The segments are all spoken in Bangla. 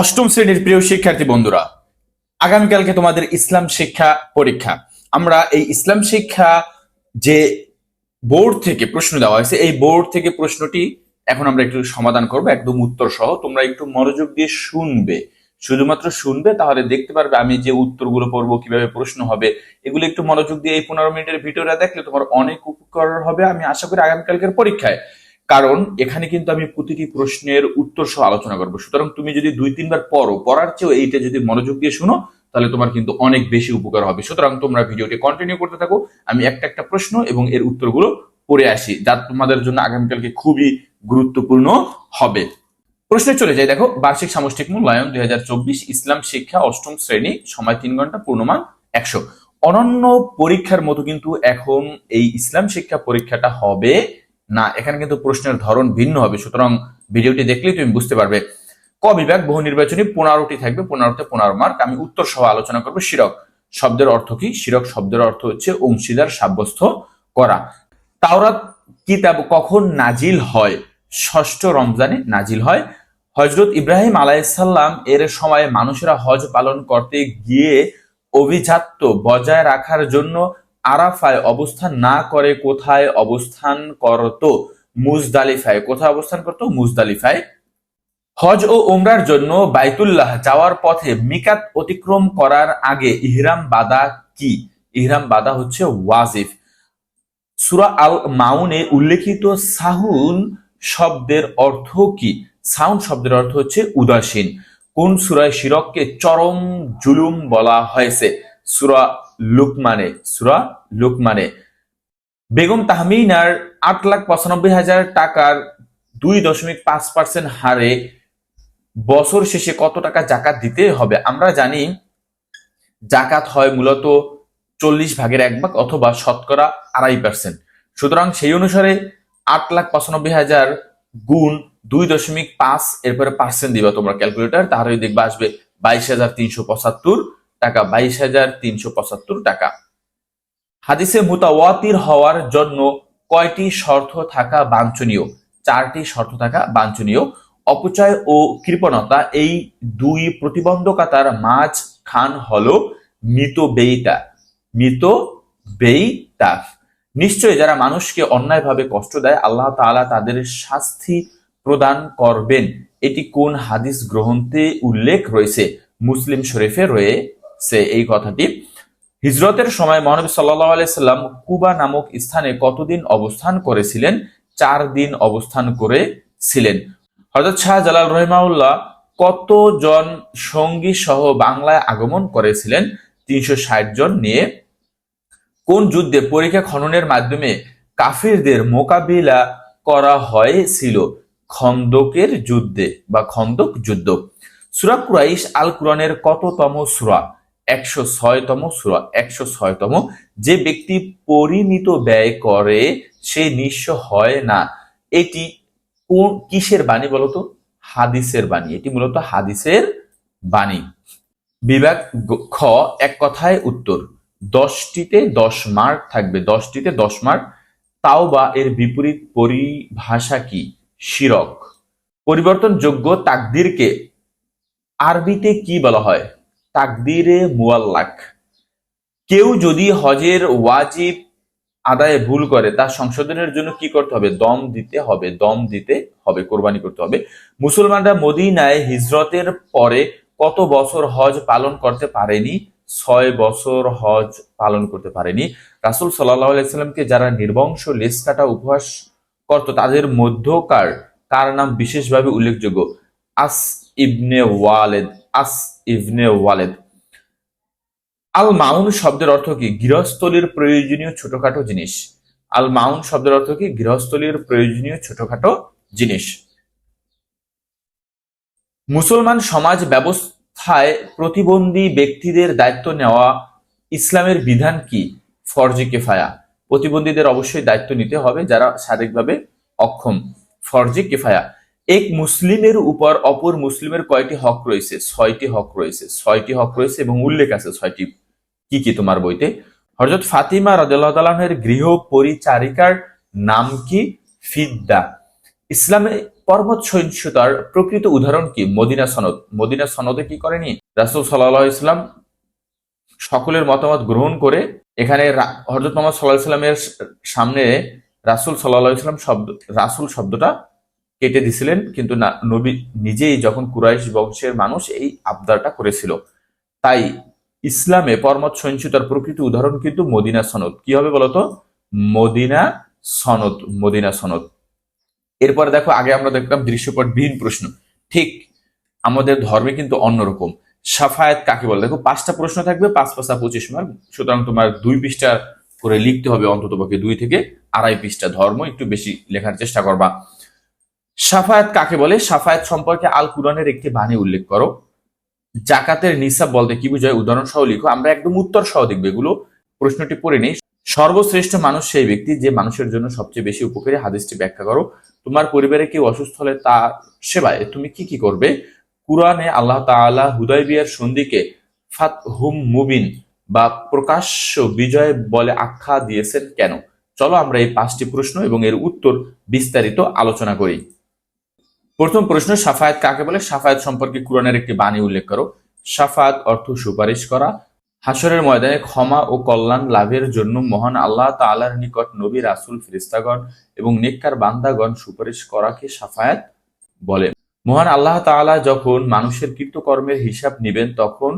অষ্টম শ্রেণির প্রিয় শিক্ষার্থী বন্ধুরা, আগামীকালকে তোমাদের ইসলাম শিক্ষা পরীক্ষা। আমরা এই ইসলাম শিক্ষা যে বোর্ড থেকে প্রশ্ন দেওয়া হয়েছে, এই বোর্ড থেকে প্রশ্নটি এখন আমরা একটু সমাধান করব, একদম উত্তর সহ তোমরা একটু মনোযোগ দিয়ে শুনবে। শুধুমাত্র শুনবে, তাহলে দেখতে পারবে আমি যে উত্তরগুলো পড়ব, কীভাবে প্রশ্ন হবে। এগুলো একটু মনোযোগ দিয়ে এই পনেরো মিনিটের ভিডিওটা দেখলে তোমার অনেক উপকার হবে, আমি আশা করি আগামীকালকের পরীক্ষায়। কারণ এখানে কিন্তু আমি প্রতিটি প্রশ্নের উত্তর সহ আলোচনা করব। সুতরাং তুমি যদি দুই, তিনবার পড়ো, পড়ার চেয়েও এইটা যদি মনোযোগ দিয়ে শুনো, তাহলে তোমার কিন্তু অনেক বেশি উপকার হবে। সুতরাং তোমরা ভিডিওটি কন্টিনিউ করতে থাকো, আমি একটা একটা প্রশ্ন এবং এর উত্তরগুলো পড়ে আসি, যা তোমাদের জন্য আগামীকালকে খুবই গুরুত্বপূর্ণ হবে। প্রশ্নে চলে যাই, দেখো, বার্ষিক সামষ্টিক মূল্যায়ন দুই হাজার চব্বিশ, ইসলাম শিক্ষা অষ্টম শ্রেণি, সময় তিন ঘণ্টা, পূর্ণমান একশো। অনন্য পরীক্ষার মতো কিন্তু এখন এই ইসলাম শিক্ষা পরীক্ষাটা হবে না, এখানে কিন্তু প্রশ্নের ধরন ভিন্ন হবে। সুতরাং ভিডিওটি দেখলেই তুমি বুঝতে পারবে। ক বিভাগ, বহু নির্বাচনী পনেরোটি থাকবে, পনেরোতে পনেরো মার্ক। আমি উত্তর সহ আলোচনা করব শিরক। শব্দের অর্থ কি? শিরক শব্দের অর্থ হচ্ছে অংশীদার সাব্যস্ত করা। তাওরাত কিতাব কখন নাজিল হয়? ষষ্ঠ রমজানে নাজিল হয়। হজরত ইব্রাহিম আলাইসাল্লাম এর সময় মানুষেরা হজ পালন করতে গিয়ে অভিজাত্য বজায় রাখার জন্য আরাফায় অবস্থান না করে কোথায় অবস্থান করত? মুজদালিফায়। কোথায় অবস্থান করত? মুজদালিফায়। হজ ও উমরার জন্য বাইতুল্লাহ যাওয়ার পথে মিকাত অতিক্রম করার আগে ইহরাম বাদা কি? ইহরাম বাদা হচ্ছে ওয়াজিফ। সুরা আল মাউনে উল্লেখিত সাহুন শব্দের অর্থ কি? সাউন্ড শব্দের অর্থ হচ্ছে উদাসীন। কোন সুরায় শিরককে চরম জুলুম বলা হয়েছে? সুরা লুকমানে, সুরা লুকমানে। বেগম তাহমিনার আট লাখ পঁচানব্বই হাজার টাকার দুই দশমিক পাঁচ পার্সেন্ট হারে বছর শেষে কত টাকা জাকাত দিতে হবে? আমরা জানি জাকাত হয় মূলত চল্লিশ ভাগের এক ভাগ অথবা শতকরা আড়াই পার্সেন্ট। সুতরাং সেই অনুসারে আট লাখ পঁচানব্বই হাজার গুণ দুই দশমিক পাঁচ, এরপরে পার্সেন্ট দিবা তোমরা ক্যালকুলেটার তাহলে দেখবা আসবে বাইশ হাজার তিনশো পঁচাত্তর টাকা, বাইশ হাজার তিনশো পঁচাত্তর টাকা। হাদিসে মুতাওয়াতির হওয়ার জন্য কয়টি শর্ত থাকা বাঞ্ছনীয়? চারটি শর্ত থাকা বাঞ্ছনীয়। অপচয় ও কৃপণতা, এই দুই প্রতিবন্ধকতার মাঝ খান হলো মৃত বেইতা। মৃত বেইতা। নিশ্চয়ই যারা মানুষকে অন্যায়ভাবে কষ্ট দেয়, আল্লাহ তাআলা তাদের শাস্তি প্রদান করবেন। এটি কোন হাদিস গ্রন্থে উল্লেখ রয়েছে? মুসলিম শরীফে রয়েছে এই কথাটি, হিজরতের সময় মহানবী সাল্লাহ আলাইসাল্লাম কুবা নামক স্থানে কতদিন অবস্থান করেছিলেন? চার দিন অবস্থান করেছিলেন। হজরত শাহ জালাল রহিমাউল্লাহ কতজন সঙ্গী সহ বাংলায় আগমন করেছিলেন? তিনশো ষাট জন নিয়ে। কোন যুদ্ধে পরীক্ষা খননের মাধ্যমে কাফিরদের মোকাবিলা করা হয়েছিল? খন্দকের যুদ্ধে বা খন্দক যুদ্ধ। সুরা কুরাইশ আল কুরআনের কততম সুরা? একশো ছয়তম সুরা, একশো ছয়তম, যে ব্যক্তি পরিমিত ব্যয় করে, সে নিঃস্ব হয় না। এটি কোন, কিসের বাণী বলতো? হাদিসের বাণী। এটি মূলত হাদিসের বাণী। বিভাগ খ, এক কথায় উত্তর। দশটিতে দশ মার্ক থাকবে। দশটিতে দশ মার্ক। তাও বা এর বিপরীত পরিভাষা কি? শিরক। পরিবর্তনযোগ্য তাকদিরকে আরবিতে কি বলা হয়? তাকদিরে মুয়াল্লাক। কেউ যদি হজের ওয়াজিব আদায়ে ভুল করে তা সংশোধনের জন্য কি করতে হবে? দম দিতে হবে, দম দিতে হবে, কোরবানি করতে হবে। মুসলমানরা মদিনায় হিজরতের পরে কত বছর হজ পালন করতে পারেনি? ছয় বছর হজ পালন করতে পারেনি। রাসুল সাল্লাহ আলাইসাল্লামকে যারা নির্বংশ লেস কাটা উপহাস করত, তাদের মধ্যকার কার নাম বিশেষভাবে উল্লেখযোগ্য। আস ইবনে ওয়ালেদ আস ইবনে ওয়ালেদ। আল মাউন শব্দের অর্থ কি? গৃহস্থলীর প্রয়োজনীয় ছোটখাটো জিনিস। আল মাউন শব্দের অর্থ কি? গৃহস্থলীর প্রয়োজনীয় ছোটখাটো জিনিস। মুসলমান সমাজ ব্যবস্থায় প্রতিবন্ধী ব্যক্তিদের দায়িত্ব নেওয়া ইসলামের বিধান কি? ফরজি কেফায়া। প্রতিবন্ধীদের অবশ্যই দায়িত্ব নিতে হবে যারা শারীরিকভাবে অক্ষম। ফরজি কেফায়া। এক মুসলিমের উপর অপর মুসলিমের কয়টি হক রয়েছে? ছয়টি হক রয়েছে। ছয়টি হক রয়েছে এবং উল্লেখ আছে ছয়টি। কি কি তোমার বইতে? হজরত ফাতিমা রাজের গৃহ পরিচারিকার নাম কি? ফিদ্দা। ইসলামে পর্বত সহিষ্ণুতার প্রকৃত উদাহরণ কি? মদিনা সনদ। মদিনা সনদে কি করেনি? রাসুল সাল্লাহ ইসলাম সকলের মতামত গ্রহণ করে এখানে হযরত মোহাম্মদ সাল্লাহ সাল্লামের সামনে রাসুল সাল্লাহ ইসলাম শব্দ রাসুল শব্দটা কেটে দিছিলেন, কিন্তু না, নবী নিজেই যখন কুরাইশ বংশের মানুষ এই আবদারটা করেছিল। তাই ইসলামে পরমত সহিংসতার প্রকৃত উদাহরণ কিন্তু মদিনা সনদ। কি হবে বলতো? মদিনা সনদ মদিনা সনদ। এরপরে দেখো, আগে আমরা দেখলাম দৃশ্যপটবিহীন প্রশ্ন। ঠিক আমাদের ধর্মে কিন্তু অন্যরকম সাফায়াত কাকে বলে? দেখো, পাঁচটা প্রশ্ন থাকবে, পাঁচ পাঁচটা পঁচিশ মার্ক। সুতরাং তোমার দুই পৃষ্ঠা করে লিখতে হবে অন্তত পক্ষে দুই থেকে আড়াই পৃষ্ঠা। ধর্ম একটু বেশি লেখার চেষ্টা করবা। সাফায়াত কাকে বলে? সাফায়াত সম্পর্কে আল কুরআনের একটি বাণী উল্লেখ করো। জাকাতের নিসাব বলতে কি বোঝায়? উদাহরণ সহ লিখো। আমরা একদম উত্তর সহ দেখব এগুলো। প্রশ্নটি পড়ে নেই। সর্বশ্রেষ্ঠ মানুষ সেই ব্যক্তি যে মানুষের জন্য সবচেয়ে বেশি উপকারী, হাদিসটি ব্যাখ্যা করো। তোমার পরিবারে কেউ অসুস্থ হলে তার সেবায় তুমি কি কি করবে? কুরআনে আল্লাহ তাআলা হুদাইবিয়ার সন্ধিকে ফাত হুম মুবিন বা প্রকাশ্য বিজয় বলে আখ্যা দিয়েছেন কেন? চলো আমরা এই পাঁচটি প্রশ্ন এবং এর উত্তর বিস্তারিত আলোচনা করি। প্রথম প্রশ্ন, সাফায়াত কাকে বলে? সাফায়াত সম্পর্কে কুরআনের একটি বাণী উল্লেখ করো। সাফায়াত অর্থ সুপারিশ করা, হাসরের ময়দানে ক্ষমা ও কল্যাণ লাভের জন্য মহান আল্লাহ তাআলার নিকট নবী, রাসূল, ফেরেশতাগণ এবং নেককার বান্দাগণ সুপারিশ করাকে সাফায়াত বলে। মহান আল্লাহ তাআলা যখন মানুষের কৃতকর্মের হিসাব নেবেন, তখন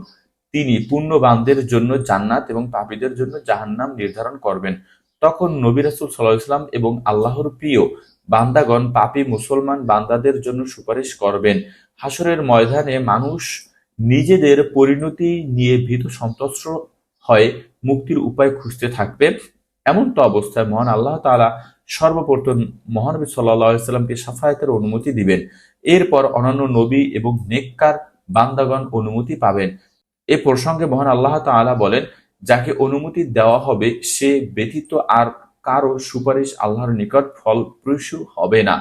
তিনি পুণ্যবানদের জন্য জান্নাত এবং পাপীদের জন্য জাহান্নাম নির্ধারণ করবেন। তখন নবী রাসূল সাল্লাল্লাহু আলাইহি সাল্লাম এবং আল্লাহর প্রিয় বান্দাগণ পাপী মুসলমান বান্দাদের জন্য সুপারিশ করবেন। হাসরের ময়দানে মানুষ নিজেদের পরিণতি নিয়ে ভীত সন্ত্রস্ত হয়ে মুক্তির উপায় খুঁজতে থাকবে। এমন তো অবস্থায় মহান আল্লাহ তাআলা সর্বপ্রথম মহানবী আলাইহি সাল্লামকে সাফায়াতের অনুমতি দিবেন। এরপর অন্যান্য নবী এবং নেককার বান্দাগণ অনুমতি পাবেন। এ প্রসঙ্গে মহান আল্লাহ তাআলা বলেন, যাকে অনুমতি দেওয়া হবে সে ব্যতীত আর কারও সুপারিশ আল্লাহর নিকট ফলপ্রসূ হবে না।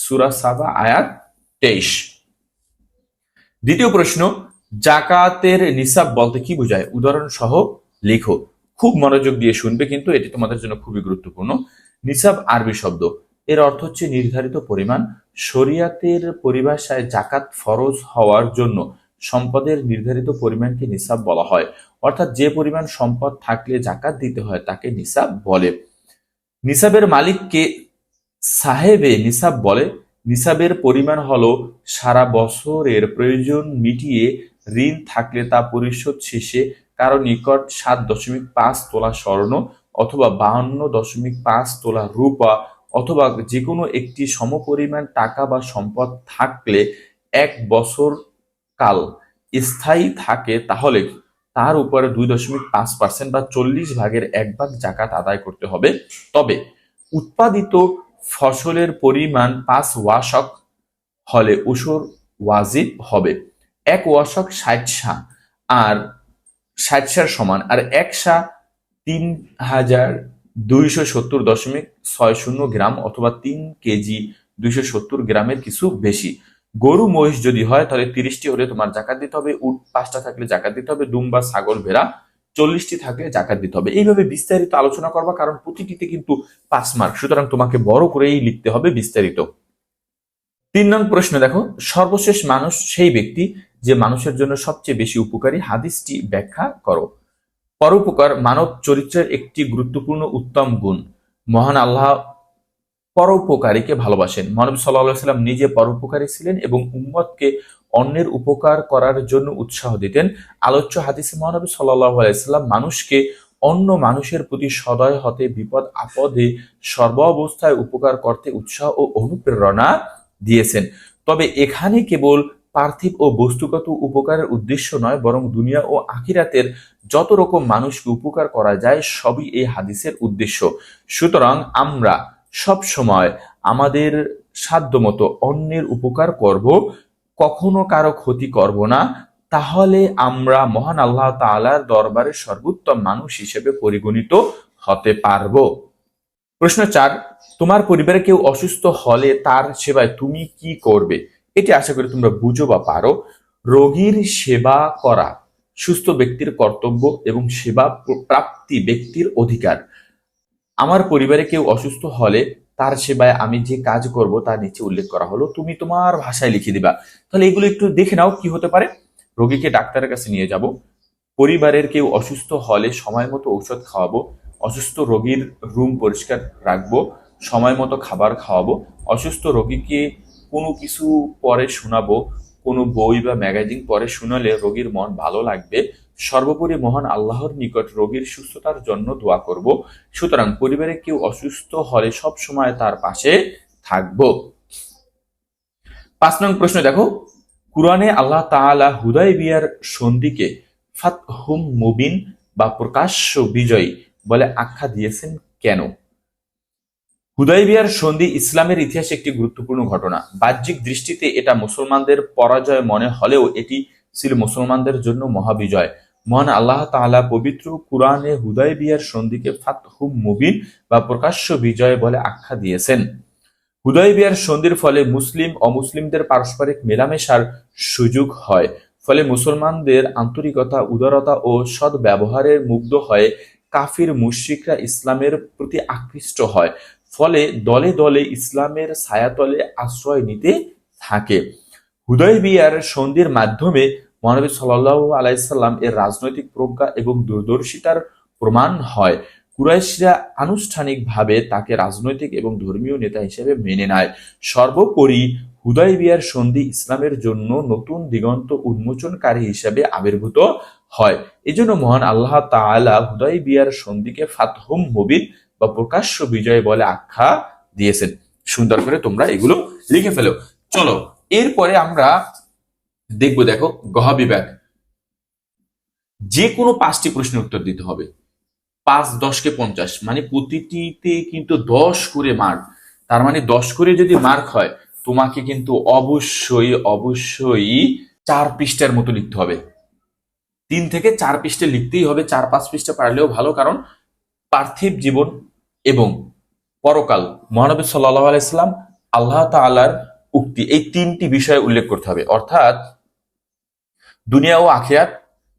সূরা সাবা, আয়াত তেইশ। দ্বিতীয় প্রশ্ন, জাকাতের নিসাব বলতে কি বোঝায়? উদাহরণ সহ লেখো। খুব মনোযোগ দিয়ে শুনবে, কিন্তু এটি তোমাদের জন্য খুবই গুরুত্বপূর্ণ। নিসাব আরবি শব্দ। এর অর্থ হচ্ছে নির্ধারিত পরিমাণ শরিয়াতের পরিভাষায় জাকাত ফরজ হওয়ার জন্য সম্পদের নির্ধারিত পরিমাণকে নিসাব বলা হয়। অর্থাৎ যে পরিমাণ সম্পদ থাকলে জাকাত দিতে হয়, তাকে নিসাব বলে। নিসাবের মালিককে সাহেবে নিসাব বলে, নিসাবের পরিমাণ হলো সারা বছরের প্রয়োজন মিটিয়ে ঋণ থাকলে তা পরিশোধ শেষে কারও নিকট সাত দশমিক পাঁচ তোলা স্বর্ণ অথবা বাহান্ন দশমিক পাঁচ তোলা রূপা অথবা যে কোনো একটি সমপরিমাণ টাকা বা সম্পদ থাকলে এক বছর কাল স্থায়ী থাকে তাহলে তার উপরে দুই দশমিক পাঁচ পার্সেন্ট বা চল্লিশ ভাগের এক ভাগ জাকাত আদায় করতে হবে। তবে উৎপাদিত ফসলের পরিমাণ পাঁচ ওয়াশক হলে উসুর ওয়াজিব হবে। এক ওয়াশক ষাট সা আর ষাট সার সমান আর এক সা তিন হাজার দুইশো সত্তর দশমিক ছয় শূন্য গ্রাম অথবা তিন কেজি দুইশো সত্তর গ্রামের কিছু বেশি। গরু মহিষ যদি হয়, তাহলে তিরিশটি হলে তোমার জাকাত দিতে হবে। উট পাঁচটা থাকলে জাকাত দিতে হবে। দুম্বা ছাগল, ভেড়া চল্লিশটি থাকলে জাকাত দিতে হবে। এইভাবে বিস্তারিত আলোচনা করবা, কারণ প্রতিটিতে কিন্তু পাঁচ মার্ক সুতরাং তোমাকে বড় করেই লিখতে হবে বিস্তারিত। তিন নং প্রশ্ন দেখো, সর্বশেষ মানুষ সেই ব্যক্তি যে মানুষের জন্য সবচেয়ে বেশি উপকারী। হাদিসটি ব্যাখ্যা করো। পরোপকার মানব চরিত্রের একটি গুরুত্বপূর্ণ উত্তম গুণ। মহান আল্লাহ পরোপকারীকে ভালোবাসেন। মহানবী সাল্লাহ সাল্লাম নিজে পরোপকারী ছিলেন এবং উম্মতকে অন্যের উপকার করার জন্য উৎসাহ দিতেন। আলোচ্য হাদিসে মহানবী সাল্লাহ আলাইসাল্লাম মানুষকে অন্য মানুষের প্রতি সদয় হতে, বিপদ, আপদে, সর্বাবস্থায় উপকার করতে উৎসাহ ও অনুপ্রেরণা দিয়েছেন। তবে এখানে কেবল পার্থিব ও বস্তুগত উপকারের উদ্দেশ্য নয়, বরং দুনিয়া ও আখিরাতের যত রকম মানুষকে উপকার করা যায়, সবই এই হাদিসের উদ্দেশ্য। সুতরাং আমরা সব সময় আমাদের সাধ্যমতো অন্যের উপকার করব, কখনো কারও ক্ষতি করব না, তাহলে আমরা মহান আল্লাহ তাআলার দরবারে সর্বোত্তম মানুষ হিসেবে পরিগণিত হতে পারব। প্রশ্ন চার, তোমার পরিবারে কেউ অসুস্থ হলে তার সেবায় তুমি কি করবে? এটি আশা করি তোমরা বুঝো বা পারো। রোগীর সেবা করা, সুস্থ ব্যক্তির কর্তব্য এবং সেবা প্রাপ্তি ব্যক্তির অধিকার। আমার পরিবারে কেউ অসুস্থ হলে তার সেবায় আমি যে কাজ করব তা নিচে উল্লেখ করা হলো, তুমি তোমার ভাষায় লিখে দিবা। তাহলে এগুলো একটু দেখে নাও, কি হতে পারে? রোগীকে ডাক্তারের কাছে নিয়ে যাব। পরিবারের কেউ অসুস্থ হলে সময় মতো ঔষধ খাওয়াবো। অসুস্থ রোগীর রুম পরিষ্কার রাখব। সময় মতো খাবার খাওয়াবো। অসুস্থ রোগীকে কোনো কিছু পরে শোনাবো। কোনো বই বা ম্যাগাজিন পরে শোনালে রোগীর মন ভালো লাগবে। সর্বোপরি মহান আল্লাহর নিকট রোগীর সুস্থতার জন্য দোয়া করব। সুতরাং পরিবারে কেউ অসুস্থ হলে সব সময় তার পাশে থাকব। পাঁচ নং প্রশ্ন দেখো। কুরআনে আল্লাহ তাআলা হুদাই বিয়ার সন্ধিকে ফাতহুম মুবিন বা প্রকাশ্য বিজয়ী বলে আখ্যা দিয়েছেন কেন? হুদাইবিয়ার সন্ধি ইসলামের ইতিহাসে একটি গুরুত্বপূর্ণ ঘটনা। বাহ্যিক দৃষ্টিতে এটা মুসলমানদের পরাজয় মনে হলেও এটি ছিল মুসলমানদের জন্য মহাবিজয়। মহান আল্লাহ তাআলা পবিত্র কুরআনে হুদাইবিয়ার সন্ধিকে ফাতহুম মুবিন বা প্রকাশ্য বিজয় বলে আখ্যা দিয়েছেন। হুদাইবিয়ার সন্ধির ফলে মুসলিম অমুসলিমদের পারস্পরিক মেলামেশার সুযোগ হয়, ফলে মুসলমানদের আন্তরিকতা, উদারতা ও সৎ ব্যবহারের মুগ্ধ হয়ে কাফির মুশরিকরা ইসলামের প্রতি আকৃষ্ট হয়, ফলে দলে দলে ইসলামের ছায়াতলে আশ্রয় নিতে থাকে। হুদয়বিয়ার সন্ধির মাধ্যমে মহানবী সাল্লাহ আলাইসাল্লাম এর রাজনৈতিক প্রজ্ঞা এবং দূরদর্শিতার প্রমাণ হয়। কুরাইশরা আনুষ্ঠানিকভাবে তাকে রাজনৈতিক এবং ধর্মীয় নেতা হিসেবে মেনে নেয়। সর্বোপরি হুদাইবিয়ার সন্ধি ইসলামের জন্য নতুন দিগন্ত উন্মোচনকারী হিসেবে আবির্ভূত হয়। এজন্য মহান আল্লাহ তাআলা হুদাইবিয়ার সন্ধিকে ফাতহুম মুবিন বা প্রকাশ্য বিজয় বলে আখ্যা দিয়েছেন। সুন্দর করে তোমরা এগুলো লিখে ফেলো। চলো, এরপরে আমরা দেখব দেখো, গহ বিভাগ। যে কোনো পাঁচটি প্রশ্নের উত্তর দিতে হবে। পাঁচ, দশকে পঞ্চাশ মানে প্রতিটিতে কিন্তু দশ করে মার্ক তার মানে দশ করে যদি মার্ক হয়, তোমাকে কিন্তু অবশ্যই অবশ্যই চার পৃষ্ঠার মতো লিখতে হবে। তিন থেকে চার পৃষ্ঠা লিখতেই হবে, চার, পাঁচ পৃষ্ঠা পারলেও ভালো, কারণ পার্থিব জীবন এবং পরকাল, মহানবী সাল্লাহ আলাইসাল্লাম আল্লাহ তাআলার উক্তি, এই তিনটি বিষয়ে উল্লেখ করতে হবে। অর্থাৎ দুনিয়া ও আখিরাত,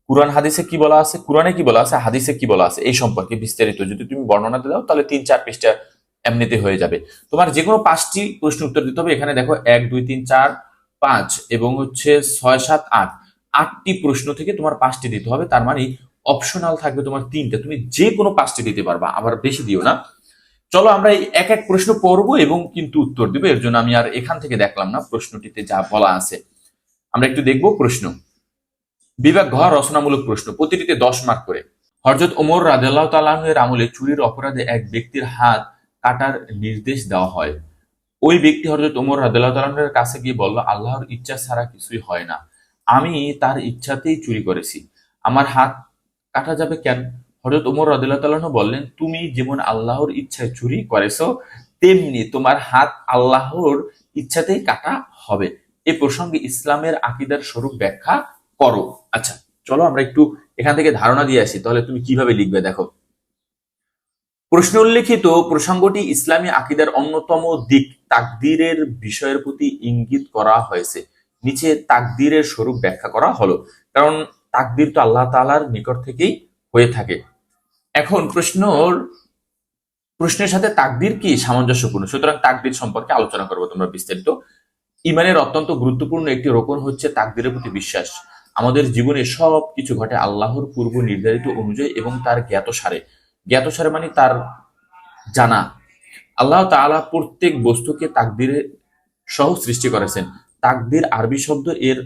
কুরআন, হাদিসে কি বলা আছে? কুরআনে কি বলা আছে? হাদিসে কি বলা আছে? এই সম্পর্কে বিস্তারিত যদি তুমি বর্ণনা দাও, তাহলে তিন চার পৃষ্ঠা এমনিতে হয়ে যাবে। তোমার যে কোনো পাঁচটি প্রশ্ন উত্তর দিতে হবে। এখানে দেখো, এক, দুই, তিন, চার, পাঁচ এবং হচ্ছে ছয়, সাত, আট। আটটি প্রশ্ন থেকে তোমার পাঁচটি দিতে হবে। তার মানে অপশনাল থাকবে তোমার তিনটা। তুমি যে কোনো পাঁচটি দিতে পারবা, আবার বেশি দিও না। চলো আমরা এই এক এক প্রশ্ন পড়ব এবং কিন্তু উত্তর দিব। এর জন্য আমি আর এখান থেকে দেখলাম না প্রশ্নটিতে যা বলা আছে। আমরা একটু দেখব প্রশ্ন। বিভাগ ঘ রচনামূলক প্রশ্ন, প্রতিটিতে দশ মার্ক করে। হরজত ওমর রাদেল্লাহ তালাহের আমলে চুরির অপরাধে এক ব্যক্তির হাত কাটার নির্দেশ দেওয়া হয়। ওই ব্যক্তি হরজত ওমর রাদেল্লাহ তালাহের কাছে গিয়ে বলল, আল্লাহর ইচ্ছা ছাড়া কিছুই হয় না। আমি তার ইচ্ছাতেই চুরি করেছি। আমার হাত কাটা যাবে কেন? হজরত উমর রাদিল্লাহ তাল্লাহ বললেন, তুমি যেমন আল্লাহর ইচ্ছায় চুরি করেছ, তেমনি তোমার হাত আল্লাহর ইচ্ছাতেই কাটা হবে। এ প্রসঙ্গে ইসলামের আকিদার স্বরূপ ব্যাখ্যা করো। আচ্ছা চলো আমরা একটু এখান থেকে ধারণা দিয়ে আসি, তাহলে তুমি কীভাবে লিখবে দেখো। প্রশ্ন উল্লেখিত, প্রসঙ্গটি ইসলামী আকিদার অন্যতম দিক। তাকদীরের বিষয়ের প্রতি ইঙ্গিত করা হয়েছে। নিচে তাকদীরের স্বরূপ ব্যাখ্যা করা হলো। কারণ তাকদীর তো আল্লাহ তাআলার নিকট থেকেই হয়ে থাকে। এখন প্রশ্নর, প্রশ্নের সাথে তাকদির কি সামঞ্জস্যপূর্ণ? সুতরাং তাকদির সম্পর্কে আলোচনা করব তোমরা বিস্তারিত। ইমানের অত্যন্ত গুরুত্বপূর্ণ একটি রোপণ হচ্ছে তাকদিরের প্রতি বিশ্বাস। আমাদের জীবনে সব কিছু ঘটে আল্লাহর পূর্ব নির্ধারিত অনুযায়ী এবং তার জ্ঞাত সারে। জ্ঞাত সারে মানে তার জানা। আল্লাহ তাআলা প্রত্যেক বস্তুকে তাকদিরে সহ সৃষ্টি করেছেন। তাকদির আরবি শব্দ এর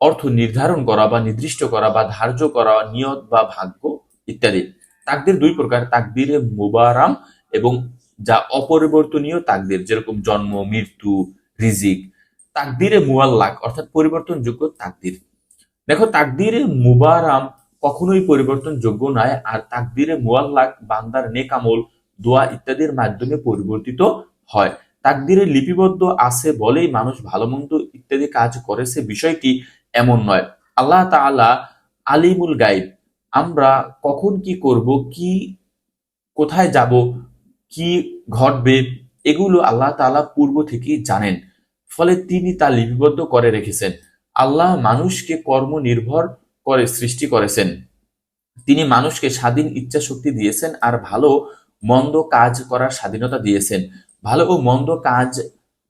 অর্থ নির্ধারণ করা বা নির্দিষ্ট করা বা ধার্য করা, নিয়ত বা ভাগ্য ইত্যাদি। তাকদির দুই প্রকার, তাকদিরে মুবারাম এবং যা অপরিবর্তনীয় তাকদির, যেরকম জন্ম, মৃত্যু, রিজিক। তাকদিরে মুয়াল্লাক অর্থাৎ পরিবর্তনযোগ্য তাকদির। দেখো, তাকদিরে মুবারাম কখনোই পরিবর্তনযোগ্য নয়, আর তাকদিরে মুয়াল্লাক বান্দার নেকামল, দোয়া ইত্যাদির মাধ্যমে পরিবর্তিত হয়। তাকদিরে লিপিবদ্ধ আছে বলেই মানুষ ভালো মন্দ ইত্যাদি কাজ করেছে বিষয়টি এমন নয়। আল্লাহ তাআলা আলিমুল গাইব আমরা কখন কি করব, কি কোথায় যাব, কি ঘটবে, এগুলো আল্লাহ তাআলা পূর্ব থেকেই জানেন। ফলে তিনি তা লিপিবদ্ধ করে রেখেছেন। আল্লাহ মানুষকে কর্ম নির্ভর করে সৃষ্টি করেছেন। তিনি মানুষকে স্বাধীন ইচ্ছা শক্তি দিয়েছেন আর ভালো, মন্দ কাজ করার স্বাধীনতা দিয়েছেন। ভালো ও মন্দ কাজ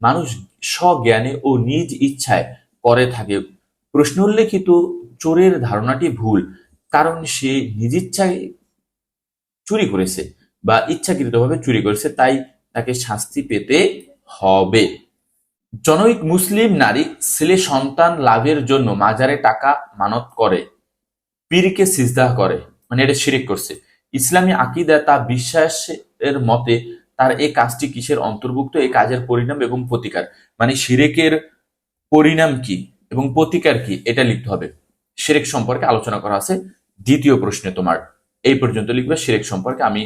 মানুষ স্বজ্ঞানে ও নিজ ইচ্ছায় করে থাকে। প্রশ্ন উল্লেখিত চোরের ধারণাটি ভুল, কারণ সে নিজ ইচ্ছায় চুরি করেছে বা ইচ্ছাকৃতভাবে চুরি করেছে, তাই তাকে শাস্তি পেতে হবে। জনৈক মুসলিম নারী ছেলে সন্তান লাভের জন্য মাজারে টাকা মানত করে, পীরকে সিজদা করে। মানে এটা শিরিক করছে। ইসলামী আকিদা তা বিশ্বাসের মতে তার এই কাজটি কিসের অন্তর্ভুক্ত? এই কাজের পরিণাম এবং প্রতিকার। মানে শিরেকের পরিণাম কি এবং প্রতিকার কি? এটা লিখতে হবে। শিরেক সম্পর্কে আলোচনা করা আছে। দ্বিতীয় প্রশ্নে তোমার। এই পর্যন্ত লিখবে, শিরেক সম্পর্কে আমি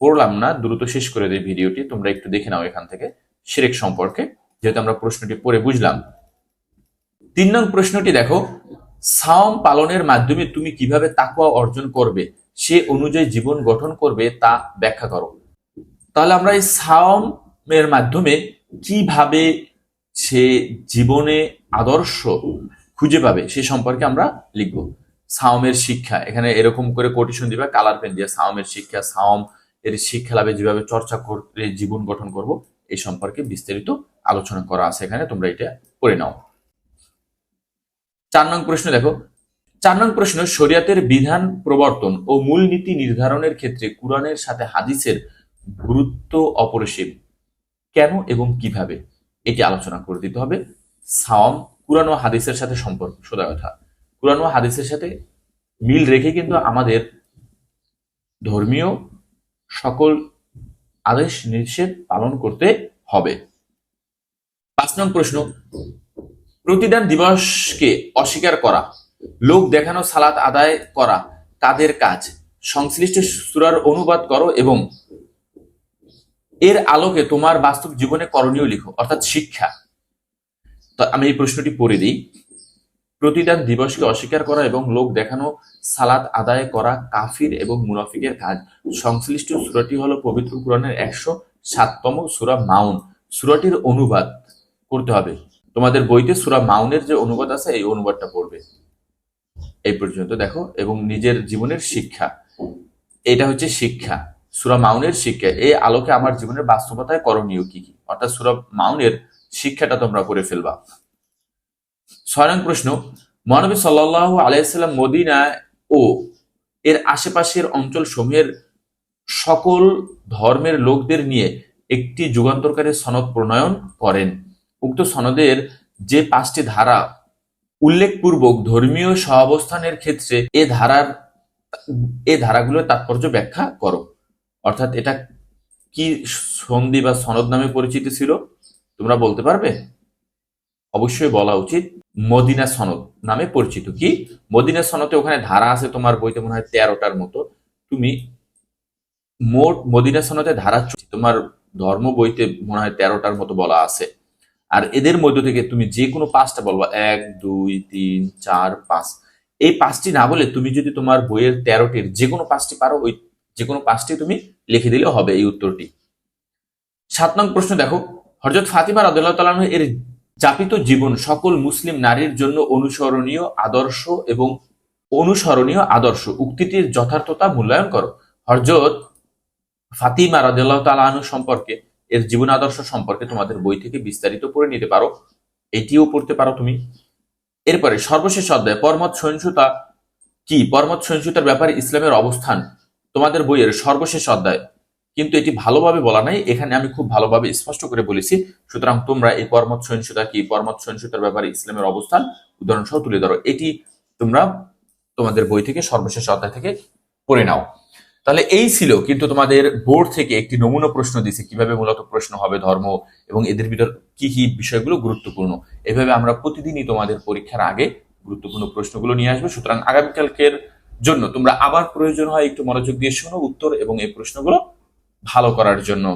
পড়লাম না, দ্রুত শেষ করে দিই ভিডিওটি। তোমরা একটু দেখে নাও এখান থেকে। শিরেক সম্পর্কে যেহেতু আমরা প্রশ্নটি পড়ে বুঝলাম। তিন নং প্রশ্নটি দেখো, সাওম পালনের মাধ্যমে তুমি কীভাবে তাকওয়া অর্জন করবে, সে অনুযায়ী জীবন গঠন করবে তা ব্যাখ্যা করো। তাহলে আমরা এই সাওমের মাধ্যমে কীভাবে সে জীবনে আদর্শ খুঁজে পাবে, সে সম্পর্কে আমরা লিখব। সাওমের শিক্ষা, এখানে এরকম করে কোটেশন দিবা কালার পেন দিয়ে সাওমের শিক্ষা, সাওম এর শিক্ষা লাভে যেভাবে চর্চা করে জীবন গঠন করব, এই সম্পর্কে বিস্তারিত আলোচনা করা আছে এখানে, তোমরা এটা পড়ে নাও। চার নং প্রশ্ন দেখো। চার নং প্রশ্ন, শরিয়াতের বিধান প্রবর্তন ও মূলনীতি নির্ধারণের ক্ষেত্রে কোরআনের সাথে হাদিসের গুরুত্ব অপরিসীম। কেন এবং কীভাবে? এটি আলোচনা করে দিতে হবে। সাওম কোরআন ও হাদিসের সাথে সম্পর্ক, সোজা কথা। কোরআন ও হাদিসের সাথে মিল রেখে কিন্তু আমাদের ধর্মীয় সকল আদেশ, নিষেধ পালন করতে হবে। পাঁচ নং প্রশ্ন, প্রতিদান দিবসকে অস্বীকার করা, লোক দেখানো সালাত আদায় করা কাদের কাজ? সংশ্লিষ্ট সূরার অনুবাদ করো এবং এর আলোকে তোমার বাস্তব জীবনে করণীয় লিখো, অর্থাৎ শিক্ষা। তো আমি এই প্রশ্নটি পড়ে দিই। প্রতিদান দিবসকে অস্বীকার করা এবং লোক দেখানো সালাত আদায় করা কাফির এবং মুনাফিকের কাজ। সংশ্লিষ্ট সূরাটি হলো পবিত্র কোরআনের একশো সাততম সূরা মাউন। সূরাটির অনুবাদ করতে হবে। তোমাদের বইতে সুরা মাউনের যে অনুবাদ আছে, এই অনুবাদটা পড়বে। এই পর্যন্ত দেখো, এবং নিজের জীবনের শিক্ষা। এটা হচ্ছে শিক্ষা। সুরা মাউনের শিক্ষা। এই আলোকে আমার জীবনের বাস্তবতায় করণীয় কি কি? অর্থাৎ সুরা মাউনের শিক্ষাটা তোমরা করে ফেলবা। ছয় নং প্রশ্ন, মহানবী সাল্লাহ আলাইসাল্লাম মদিনা ও এর আশেপাশের অঞ্চল সমূহের সকল ধর্মের লোকদের নিয়ে একটি যুগান্তরকারী সনদ প্রণয়ন করেন। উক্ত সনদের যে পাঁচটি ধারা উল্লেখপূর্বক ধর্মীয় সহাবস্থানের ক্ষেত্রে এ ধারার, এ ধারাগুলোর তাৎপর্য ব্যাখ্যা করো। অর্থাৎ এটা কি সন্ধি বা সনদ নামে পরিচিত ছিল? তোমরা বলতে পারবে? অবশ্যই বলা উচিত মদিনা সনদ নামে পরিচিত। কি? মদিনা সনদে ওখানে ধারা আছে তোমার বইতে মনে হয় তেরোটার মতো। তুমি মোট মদিনা সনদে ধারা তোমার ধর্ম বইতে মনে হয় তেরোটার মতো বলা আছে। আর এদের মধ্য থেকে তুমি যে কোনো পাঁচটা বলবা, এক, দুই, তিন, চার, পাঁচ। এই পাঁচটি না বলে তুমি যদি তোমার বইয়ের তেরোটির যে কোনো পাঁচটি পারো, ওই যে কোনো পাঁচটি তুমি লিখে দিলে হবে এই উত্তরটি। সাত নং প্রশ্ন দেখো হরজত ফাতিমা রাদিয়াল্লাহু তাআলা এর যাপিত জীবন সকল মুসলিম নারীর জন্য অনুসরণীয় আদর্শ এবং অনুসরণীয় আদর্শ। উক্তিটির যথার্থতা মূল্যায়ন করো। হরজত ফাতিমা তাআলা সম্পর্কে এর জীবন আদর্শ সম্পর্কে তোমাদের বই থেকে বিস্তারিত পড়ে নিতে পারো। এটিও পড়তে পারো তুমি। এরপরে সর্বশেষ অধ্যায় পরমত সহিংসতা কি? পরমত সহিংসতার ব্যাপারে ইসলামের অবস্থান তোমাদের বইয়ের সর্বশেষ অধ্যায়। কিন্তু এটি ভালোভাবে বলা নাই, এখানে আমি খুব ভালোভাবে স্পষ্ট করে বলেছি। সুতরাং তোমরা এই পরমত সহিংসতা কি পরমত সহিংসতার ব্যাপারে ইসলামের অবস্থান উদাহরণ সহ তুলে ধরো। এটি তোমরা তোমাদের বই থেকে সর্বশেষ অধ্যায় থেকে পড়ে নাও। তাহলে এই ছিল কিন্তু তোমাদের বোর্ড থেকে একটি নমুনা প্রশ্ন দিছে কীভাবে মূলত প্রশ্ন হবে ধর্ম এবং এদের ভিতর কি কি বিষয়গুলো গুরুত্বপূর্ণ। এভাবে আমরা প্রতিদিনই তোমাদের পরীক্ষার আগে গুরুত্বপূর্ণ প্রশ্নগুলো নিয়ে আসব। সুতরাং আগামীকালকের জন্য তোমরা আবার প্রয়োজন হয় একটু মনোযোগ দিয়ে শোনো উত্তর এবং এই প্রশ্নগুলো ভালো করার জন্য।